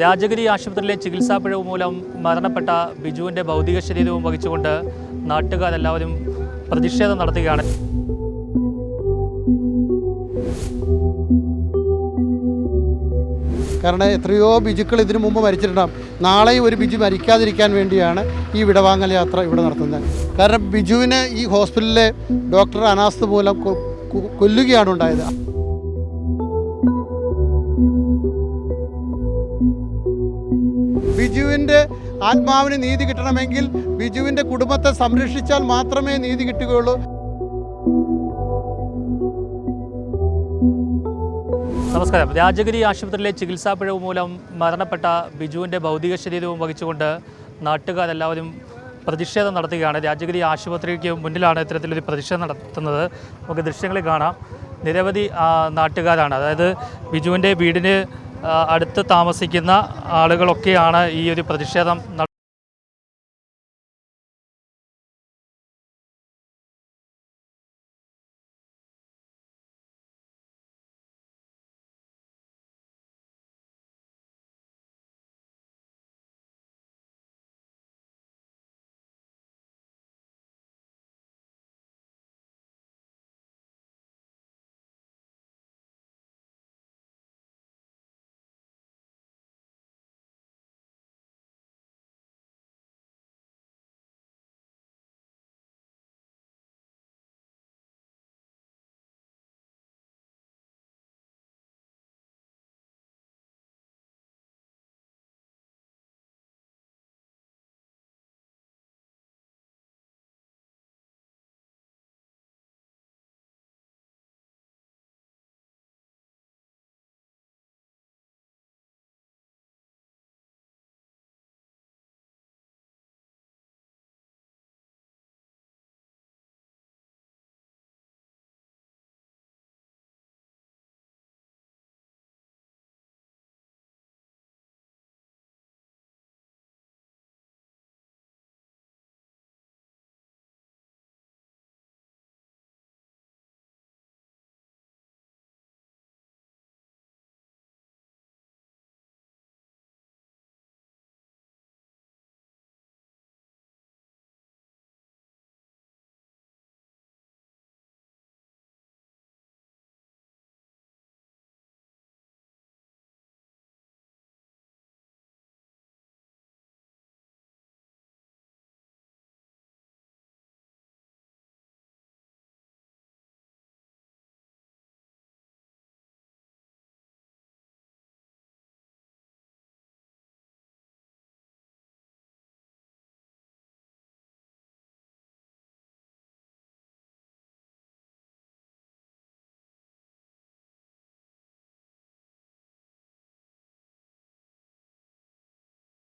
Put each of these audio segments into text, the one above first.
രാജഗിരി ആശുപത്രിയിലെ ചികിത്സാ പിഴവ് മൂലം മരണപ്പെട്ട ബിജുവിന്റെ ഭൗതിക ശരീരവും വഹിച്ചുകൊണ്ട് നാട്ടുകാരെല്ലാവരും പ്രതിഷേധം നടത്തുകയാണ്. കാരണം എത്രയോ ബിജുക്കൾ ഇതിനു മുമ്പ് മരിച്ചിട്ടുണ്ടാകും നാളെയും ഒരു ബിജു മരിക്കാതിരിക്കാൻ വേണ്ടിയാണ് ഈ വിടവാങ്ങൽ യാത്ര ഇവിടെ നടത്തുന്നത്. കാരണം ബിജുവിനെ ഈ ഹോസ്പിറ്റലിലെ ഡോക്ടർ അനാസ്ഥ മൂലം കൊല്ലുകയാണ് ഉണ്ടായത്. ആത്മാവിന് നീതി കിട്ടണമെങ്കിൽ ബിജുവിന്റെ കുടുംബത്തെ സംരക്ഷിച്ചാൽ മാത്രമേ നീതി കിട്ടുകയുള്ളൂ. നമസ്കാരം. രാജഗിരി ആശുപത്രിയിലെ ചികിത്സാ പിഴവ് മൂലം മരണപ്പെട്ട ബിജുവിന്റെ ഭൗതിക ശരീരവും വഹിച്ചുകൊണ്ട് നാട്ടുകാരെല്ലാവരും പ്രതിഷേധം നടത്തുകയാണ്. രാജഗിരി ആശുപത്രിക്ക് മുന്നിലാണ് ഇത്തരത്തിലൊരു പ്രതിഷേധം നടത്തുന്നത്. നമുക്ക് ദൃശ്യങ്ങളിൽ കാണാം. നിരവധി നാട്ടുകാരാണ്. അതായത് ബിജുവിന്റെ വീടിന് അടുത്ത് താമസിക്കുന്ന ആളുകളൊക്കെയാണ് ഈ ഒരു പ്രതിഷേധം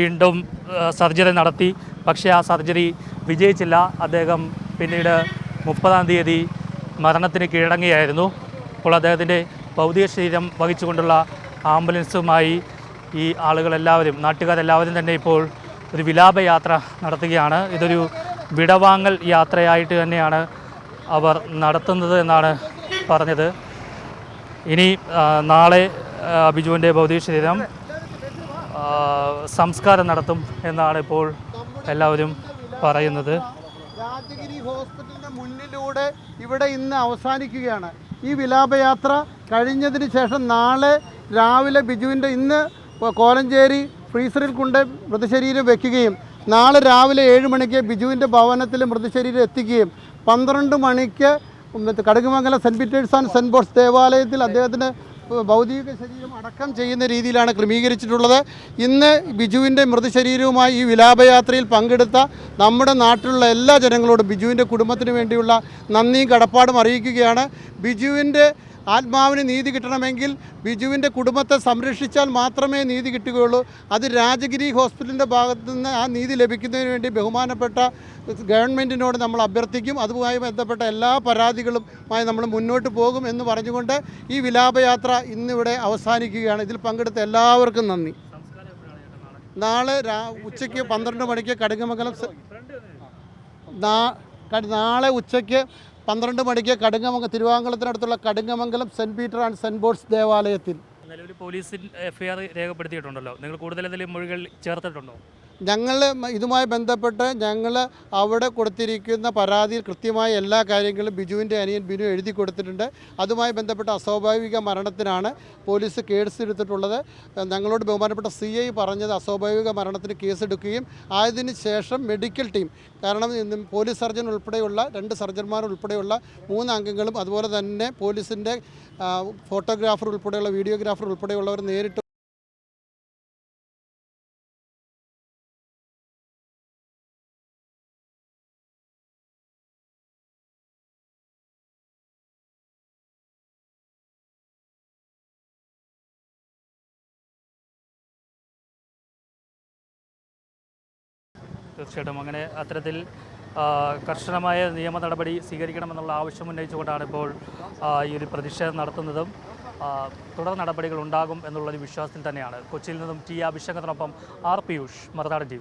വീണ്ടും സർജറി നടത്തി. പക്ഷേ ആ സർജറി വിജയിച്ചില്ല. അദ്ദേഹം പിന്നീട് മുപ്പതാം തീയതി മരണത്തിന് കീഴടങ്ങുകയായിരുന്നു. അപ്പോൾ അദ്ദേഹത്തിന്റെ ഭൗതിക ശരീരം വഹിച്ചുകൊണ്ടുള്ള ആംബുലൻസുമായി ഈ ആളുകളെല്ലാവരും നാട്ടുകാരെല്ലാവരും തന്നെ ഇപ്പോൾ ഒരു വിലാപയാത്ര നടത്തുകയാണ്. ഇതൊരു വിടവാങ്ങൽ യാത്രയായിട്ട് തന്നെയാണ് അവർ നടത്തുന്നത് എന്നാണ് പറഞ്ഞത്. ഇനി നാളെ ബിജുവിന്റെ ഭൗതിക ശരീരം സംസ്കാരം നടത്തും എന്നാണ് ഇപ്പോൾ എല്ലാവരും പറയുന്നത്. രാജഗിരി ഹോസ്പിറ്റലിന്റെ മുന്നിലൂടെ ഇവിടെ ഇന്ന് അവസാനിക്കുകയാണ്. ഈ വിലാപയാത്ര കഴിഞ്ഞതിന് ശേഷം നാളെ രാവിലെ ബിജുവിന്റെ ഇന്ന് കോലഞ്ചേരി ഫ്രീസറിൽ കൊണ്ട് മൃതശരീരം വെക്കുകയും നാളെ രാവിലെ ഏഴ് മണിക്ക് ബിജുവിന്റെ ഭവനത്തിൽ മൃതശരീരം എത്തിക്കുകയും പന്ത്രണ്ട് മണിക്ക് Kadukumangalam saint Peter's and saint Paul's ദേവാലയത്തിൽ അദ്ദേഹത്തിന് ഭൗതിക ശരീരം അടക്കം ചെയ്യുന്ന രീതിയിലാണ് ക്രമീകരിച്ചിട്ടുള്ളത്. ഇന്ന് ബിജുവിന്റെ മൃതശരീരവുമായി ഈ വിലാപയാത്രയിൽ പങ്കെടുത്ത നമ്മുടെ നാട്ടിലുള്ള എല്ലാ ജനങ്ങളോടും ബിജുവിന്റെ കുടുംബത്തിന് വേണ്ടിയുള്ള നന്ദിയും കടപ്പാടും അറിയിക്കുകയാണ്. ബിജുവിന്റെ ആത്മാവിന് നീതി കിട്ടണമെങ്കിൽ ബിജുവിന്റെ കുടുംബത്തെ സംരക്ഷിച്ചാൽ മാത്രമേ നീതി കിട്ടുകയുള്ളൂ. അത് രാജഗിരി ഹോസ്പിറ്റലിന്റെ ഭാഗത്തു നിന്ന് ആ നീതി ലഭിക്കുന്നതിന് വേണ്ടി ബഹുമാനപ്പെട്ട ഗവൺമെന്റിനോട് നമ്മൾ അഭ്യർത്ഥിക്കും. അതുമായി ബന്ധപ്പെട്ട എല്ലാ പരാതികളുമായി നമ്മൾ മുന്നോട്ട് പോകും എന്ന് പറഞ്ഞുകൊണ്ട് ഈ വിലാപയാത്ര ഇന്നിവിടെ അവസാനിക്കുകയാണ്. ഇതിൽ പങ്കെടുത്ത എല്ലാവർക്കും നന്ദി. നാളെ രാ ഉച്ചയ്ക്ക് പന്ത്രണ്ട് മണിക്ക് കടുങ്ങമംഗലം നാളെ ഉച്ചയ്ക്ക് പന്ത്രണ്ട് മണിക്ക് കടുങ്ങമംഗ തിരുവാങ്കുളത്തിനടുത്തുള്ള Kadungamangalam saint Peter and saint Paul's ദേവാലയത്തിൽ. നിലവിൽ പോലീസിൽ എഫ്ഐആർ രേഖപ്പെടുത്തിയിട്ടുണ്ടല്ലോ. നിങ്ങൾ കൂടുതൽ മൊഴികൾ ചേർത്തിട്ടുണ്ടോ? ഞങ്ങൾ ഇതുമായി ബന്ധപ്പെട്ട് ഞങ്ങൾ അവിടെ കൊടുത്തിരിക്കുന്ന പരാതിയിൽ കൃത്യമായ എല്ലാ കാര്യങ്ങളും ബിജുവിന്റെ അനിയൻ ബിനു എഴുതി കൊടുത്തിട്ടുണ്ട്. അതുമായി ബന്ധപ്പെട്ട അസ്വാഭാവിക മരണത്തിനാണ് പോലീസ് കേസ് എടുത്തിട്ടുള്ളത്. ഞങ്ങളോട് ബഹുമാനപ്പെട്ട സി ഐ പറഞ്ഞത് അസ്വാഭാവിക മരണത്തിന് കേസെടുക്കുകയും ആയതിനു ശേഷം മെഡിക്കൽ ടീം കാരണം പോലീസ് സർജൻ ഉൾപ്പെടെയുള്ള രണ്ട് സർജന്മാർ ഉൾപ്പെടെയുള്ള മൂന്ന് അംഗങ്ങളും അതുപോലെ തന്നെ പോലീസിന്റെ ഫോട്ടോഗ്രാഫർ ഉൾപ്പെടെയുള്ള വീഡിയോഗ്രാഫർ ഉൾപ്പെടെയുള്ളവർ നേരിട്ട് തീർച്ചയായിട്ടും അങ്ങനെ അത്തരത്തിൽ കർശനമായ നിയമ നടപടി സ്വീകരിക്കണമെന്നുള്ള ആവശ്യം ഉന്നയിച്ചുകൊണ്ടാണ് ഇപ്പോൾ ഈ ഒരു പ്രതിഷേധം നടത്തുന്നതും തുടർ നടപടികൾ ഉണ്ടാകും എന്നുള്ളൊരു വിശ്വാസത്തിൽ തന്നെയാണ്. കൊച്ചിയിൽ നിന്നും ടി അഭിഷേകത്തിനൊപ്പം ആർ പിയൂഷ് മറുനാടൻ ടി